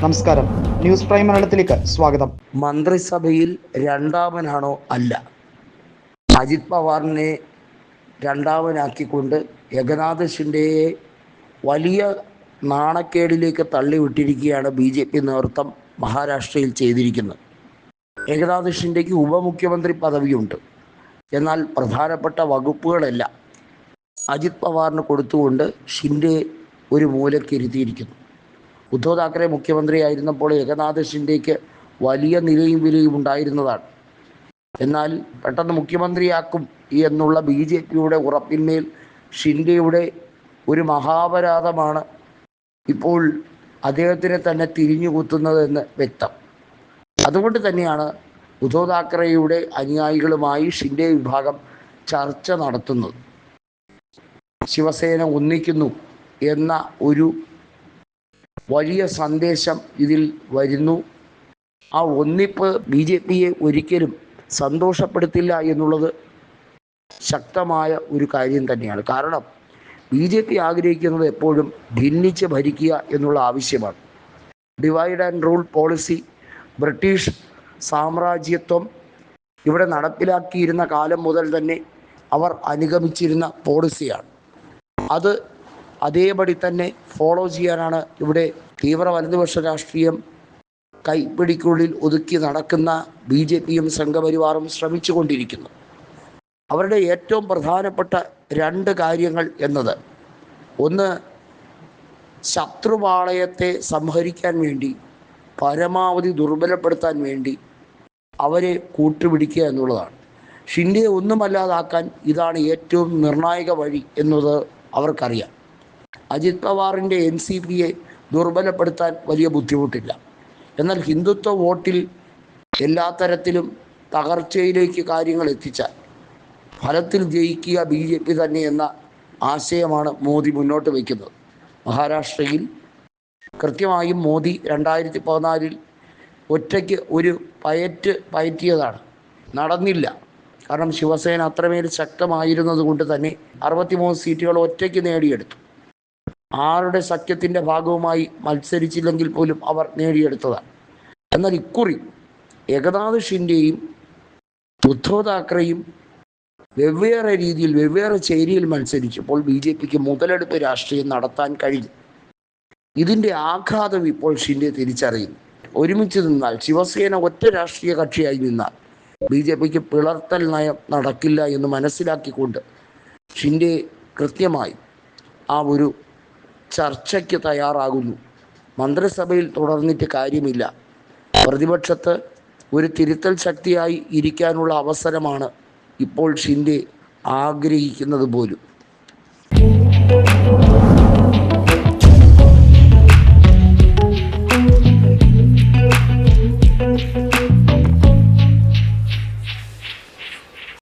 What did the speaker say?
നമസ്കാരം. News prime മലയാളത്തിലേക്ക് സ്വാഗതം. മന്ത്രിസഭയിൽ രണ്ടാമനാണോ അല്ല? അജിത് പവാറിനെ രണ്ടാമനാക്കിക്കൊണ്ട് ഏകനാഥ് ഷിൻഡെയെ വലിയ നാണക്കേടിലേക്ക് തള്ളിവിട്ടിരിക്കുകയാണ് ബി ജെ പി നേതൃത്വം മഹാരാഷ്ട്രയിൽ ചെയ്തിരിക്കുന്നത്. ഏകനാഥ് ഷിൻഡേക്ക് ഉപമുഖ്യമന്ത്രി പദവിയുണ്ട്. എന്നാൽ പ്രധാനപ്പെട്ട വകുപ്പുകളെല്ലാം അജിത് പവാറിന് കൊടുത്തുകൊണ്ട് ഷിൻഡെ ഒരു മൂലക്കിരുത്തിയിരിക്കുന്നു ഉദ്ധവ് താക്കറെ മുഖ്യമന്ത്രിയായിരുന്നപ്പോൾ ഏകനാഥ് ഷിൻഡേക്ക് വലിയ നിലയും വിലയും ഉണ്ടായിരുന്നതാണ്. എന്നാൽ പെട്ടെന്ന് മുഖ്യമന്ത്രിയാക്കും എന്നുള്ള ബി ജെ പിയുടെ ഉറപ്പിന്മേൽ ഷിൻഡെയുടെ ഒരു മഹാപരാധമാണ് ഇപ്പോൾ അദ്ദേഹത്തിനെ തന്നെ തിരിഞ്ഞു കുത്തുന്നതെന്ന് വ്യക്തം. അതുകൊണ്ട് തന്നെയാണ് ഉദ്ധവ് താക്കറെയുടെ അനുയായികളുമായി ഷിൻഡെ വിഭാഗം ചർച്ച നടത്തുന്നത്. ശിവസേന ഒന്നിക്കുന്നു എന്ന ഒരു വലിയ സന്ദേശം ഇതിൽ വരുന്നു. ആ ഒന്നിപ്പ് ബി ജെ പിയെ ഒരിക്കലും സന്തോഷപ്പെടുത്തില്ല എന്നുള്ളത് ശക്തമായ ഒരു കാര്യം തന്നെയാണ്. കാരണം ബി ജെ പി ആഗ്രഹിക്കുന്നത് എപ്പോഴും ഭിന്നിച്ച് ഭരിക്കുക എന്നുള്ള ആവശ്യമാണ്. Divide and rule policy British സാമ്രാജ്യത്വം ഇവിടെ നടപ്പിലാക്കിയിരുന്ന കാലം മുതൽ തന്നെ അവർ അനുഗമിച്ചിരുന്ന പോളിസിയാണ് അത് അതേപടി തന്നെ ഫോളോ ചെയ്യാനാണ് ഇവിടെ തീവ്ര വലതുപക്ഷ രാഷ്ട്രീയം കൈപ്പിടിക്കുള്ളിൽ ഒതുക്കി നടക്കുന്ന ബി ജെ പിയും സംഘപരിവാറും ശ്രമിച്ചുകൊണ്ടിരിക്കുന്നു. അവരുടെ ഏറ്റവും പ്രധാനപ്പെട്ട രണ്ട് കാര്യങ്ങൾ എന്നത് ഒന്ന് ശത്രുപാളയത്തെ സംഹരിക്കാൻ വേണ്ടി പരമാവധി ദുർബലപ്പെടുത്താൻ വേണ്ടി അവരെ കൂട്ടുപിടിക്കുക എന്നുള്ളതാണ്. ഷിൻഡിയെ ഒന്നുമല്ലാതാക്കാൻ ഇതാണ് ഏറ്റവും നിർണായക വഴി എന്നത് അവർക്കറിയാം. അജിത് പവാറിന്റെ എൻ സി പിയെ ദുർബലപ്പെടുത്താൻ വലിയ ബുദ്ധിമുട്ടില്ല. എന്നാൽ ഹിന്ദുത്വ വോട്ടിൽ എല്ലാ തരത്തിലും തകർച്ചയിലേക്ക് കാര്യങ്ങൾ എത്തിച്ചാൽ ഫലത്തിൽ ജയിക്കുക ബി ജെ പി തന്നെ എന്ന ആശയമാണ് മോദി മുന്നോട്ട് വയ്ക്കുന്നത്. മഹാരാഷ്ട്രയിൽ കൃത്യമായും മോദി രണ്ടായിരത്തി പതിനാലിൽ ഒറ്റയ്ക്ക് ഒരു പയറ്റ് പയറ്റിയതാണ്. നടന്നില്ല. കാരണം ശിവസേന അത്രമേൽ ശക്തമായിരുന്നത് കൊണ്ട് തന്നെ അറുപത്തിമൂന്ന് സീറ്റുകൾ ഒറ്റയ്ക്ക് നേടിയെടുത്തു. ആരുടെ സഖ്യത്തിന്റെ ഭാഗവുമായി മത്സരിച്ചില്ലെങ്കിൽ പോലും അവർ നേടിയെടുത്തതാണ്. എന്നാൽ ഇക്കുറി ഏകനാഥ് ഷിൻഡെയും ഉദ്ധവ് താക്കറെയും വെവ്വേറെ രീതിയിൽ വെവ്വേറെ ചേരിയിൽ മത്സരിച്ചപ്പോൾ ബി ജെ പിക്ക് മുതലെടുപ്പ് രാഷ്ട്രീയം നടത്താൻ കഴിഞ്ഞു. ഇതിന്റെ ആഘാതം ഇപ്പോൾ ഷിൻഡെ തിരിച്ചറിയുന്നു. ഒരുമിച്ച് നിന്നാൽ ശിവസേന ഒറ്റ രാഷ്ട്രീയ കക്ഷിയായി നിന്നാൽ ബി ജെ പിക്ക് പിളർത്തൽ നയം നടക്കില്ല എന്ന് മനസ്സിലാക്കിക്കൊണ്ട് ഷിൻഡെ കൃത്യമായി ആ ഒരു ചർച്ചയ്ക്ക് തയ്യാറാകുന്നു. മന്ത്രിസഭയിൽ തുടർന്നിട്ട് കാര്യമില്ല. പ്രതിപക്ഷത്ത് ഒരു തിരുത്തൽ ശക്തിയായി ഇരിക്കാനുള്ള അവസരമാണ് ഇപ്പോൾ ഷിൻഡെ ആഗ്രഹിക്കുന്നത് പോലും